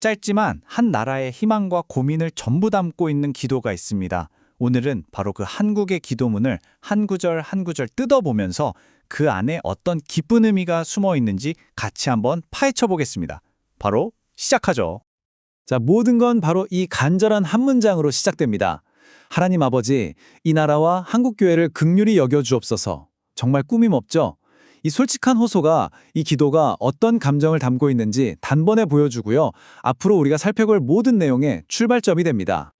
짧지만 한 나라의 희망과 고민을 전부 담고 있는 기도가 있습니다. 오늘은 바로 그 한국의 기도문을 한 구절 한 구절 뜯어보면서 그 안에 어떤 기쁜 의미가 숨어 있는지 같이 한번 파헤쳐 보겠습니다. 바로 시작하죠. 자, 모든 건 바로 이 간절한 한 문장으로 시작됩니다. 하나님 아버지, 이 나라와 한국 교회를 극률히 여겨 주옵소서. 정말 꾸밈 없죠? 이 솔직한 호소가 이 기도가 어떤 감정을 담고 있는지 단번에 보여주고요. 앞으로 우리가 살펴볼 모든 내용의 출발점이 됩니다.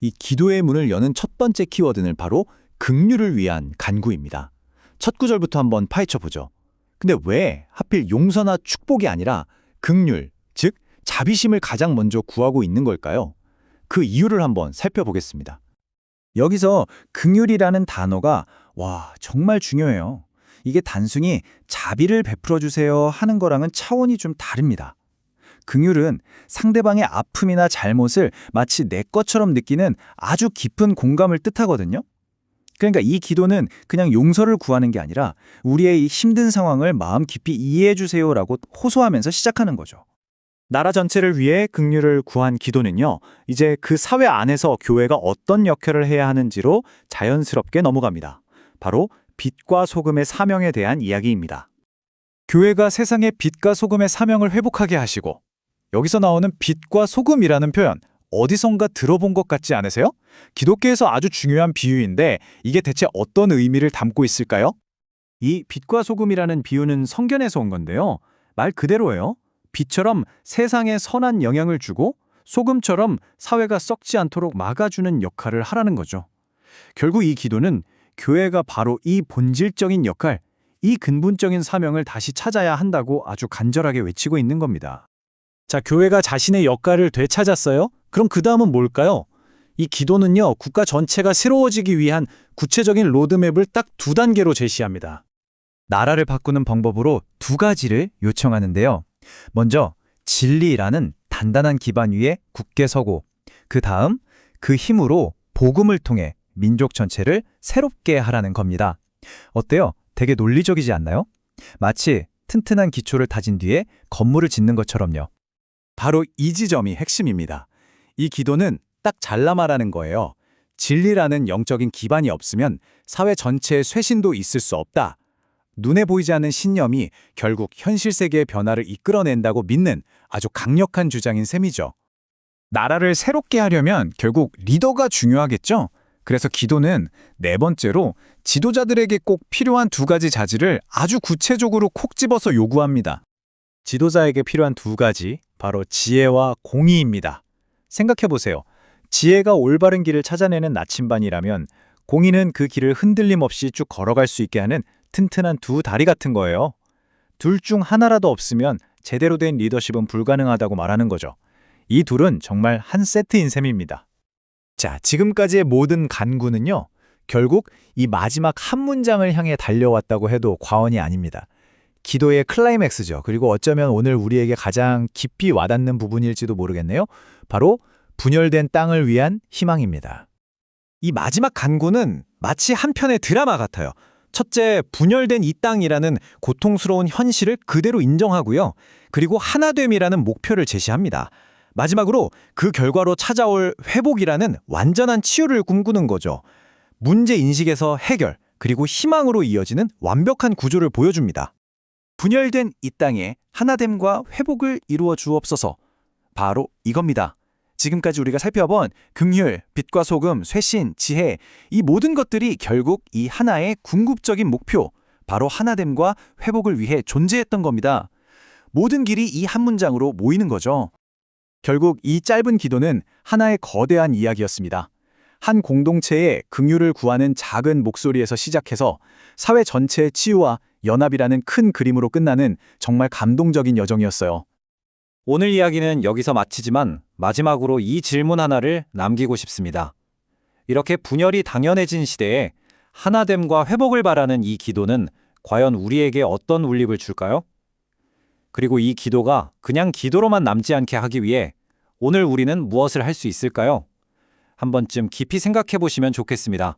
이 기도의 문을 여는 첫 번째 키워드는 바로 극률을 위한 간구입니다. 첫 구절부터 한번 파헤쳐 보죠. 근데 왜 하필 용서나 축복이 아니라 극률, 즉 자비심을 가장 먼저 구하고 있는 걸까요? 그 이유를 한번 살펴보겠습니다. 여기서 극률이라는 단어가 와, 정말 중요해요. 이게 단순히 자비를 베풀어 주세요 하는 거랑은 차원이 좀 다릅니다. 극률은 상대방의 아픔이나 잘못을 마치 내 것처럼 느끼는 아주 깊은 공감을 뜻하거든요. 그러니까 이 기도는 그냥 용서를 구하는 게 아니라 우리의 이 힘든 상황을 마음 깊이 이해해 주세요라고 호소하면서 시작하는 거죠. 나라 전체를 위해 긍휼을 구한 기도는요. 이제 그 사회 안에서 교회가 어떤 역할을 해야 하는지로 자연스럽게 넘어갑니다. 바로 빛과 소금의 사명에 대한 이야기입니다. 교회가 세상의 빛과 소금의 사명을 회복하게 하시고 여기서 나오는 빛과 소금이라는 표현 어디선가 들어본 것 같지 않으세요? 기독교에서 아주 중요한 비유인데 이게 대체 어떤 의미를 담고 있을까요? 이 빛과 소금이라는 비유는 성견에서 온 건데요. 말 그대로예요. 빛처럼 세상에 선한 영향을 주고 소금처럼 사회가 썩지 않도록 막아주는 역할을 하라는 거죠. 결국 이 기도는 교회가 바로 이 본질적인 역할, 이 근본적인 사명을 다시 찾아야 한다고 아주 간절하게 외치고 있는 겁니다. 자, 교회가 자신의 역할을 되찾았어요? 그럼 그 다음은 뭘까요? 이 기도는요, 국가 전체가 새로워지기 위한 구체적인 로드맵을 딱 두 단계로 제시합니다. 나라를 바꾸는 방법으로 두 가지를 요청하는데요. 먼저, 진리라는 단단한 기반 위에 굳게 서고, 그 다음, 그 힘으로 복음을 통해 민족 전체를 새롭게 하라는 겁니다. 어때요? 되게 논리적이지 않나요? 마치 튼튼한 기초를 다진 뒤에 건물을 짓는 것처럼요. 바로 이 지점이 핵심입니다. 이 기도는 딱 잘라 말하는 거예요. 진리라는 영적인 기반이 없으면 사회 전체의 쇄신도 있을 수 없다. 눈에 보이지 않는 신념이 결국 현실 세계의 변화를 이끌어낸다고 믿는 아주 강력한 주장인 셈이죠. 나라를 새롭게 하려면 결국 리더가 중요하겠죠? 그래서 기도는 네 번째로 지도자들에게 꼭 필요한 두 가지 자질을 아주 구체적으로 콕 집어서 요구합니다. 지도자에게 필요한 두 가지, 바로 지혜와 공의입니다. 생각해 보세요. 지혜가 올바른 길을 찾아내는 나침반이라면 공의는 그 길을 흔들림 없이 쭉 걸어갈 수 있게 하는 튼튼한 두 다리 같은 거예요. 둘 중 하나라도 없으면 제대로 된 리더십은 불가능하다고 말하는 거죠. 이 둘은 정말 한 세트인 셈입니다. 자, 지금까지의 모든 간구는요. 결국 이 마지막 한 문장을 향해 달려왔다고 해도 과언이 아닙니다. 기도의 클라이맥스죠. 그리고 어쩌면 오늘 우리에게 가장 깊이 와닿는 부분일지도 모르겠네요. 바로 분열된 땅을 위한 희망입니다. 이 마지막 간구는 마치 한 편의 드라마 같아요. 첫째, 분열된 이 땅이라는 고통스러운 현실을 그대로 인정하고요. 그리고 하나됨이라는 목표를 제시합니다. 마지막으로 그 결과로 찾아올 회복이라는 완전한 치유를 꿈꾸는 거죠. 문제 인식에서 해결, 그리고 희망으로 이어지는 완벽한 구조를 보여줍니다. 분열된 이 땅에 하나됨과 회복을 이루어 주옵소서. 바로 이겁니다. 지금까지 우리가 살펴본 긍휼, 빛과 소금, 쇄신, 지혜 이 모든 것들이 결국 이 하나의 궁극적인 목표, 바로 하나됨과 회복을 위해 존재했던 겁니다. 모든 길이 이 한 문장으로 모이는 거죠. 결국 이 짧은 기도는 하나의 거대한 이야기였습니다. 한 공동체의 긍휼을 구하는 작은 목소리에서 시작해서 사회 전체의 치유와 연합이라는 큰 그림으로 끝나는 정말 감동적인 여정이었어요. 오늘 이야기는 여기서 마치지만 마지막으로 이 질문 하나를 남기고 싶습니다. 이렇게 분열이 당연해진 시대에 하나됨과 회복을 바라는 이 기도는 과연 우리에게 어떤 울림을 줄까요? 그리고 이 기도가 그냥 기도로만 남지 않게 하기 위해 오늘 우리는 무엇을 할 수 있을까요? 한 번쯤 깊이 생각해 보시면 좋겠습니다.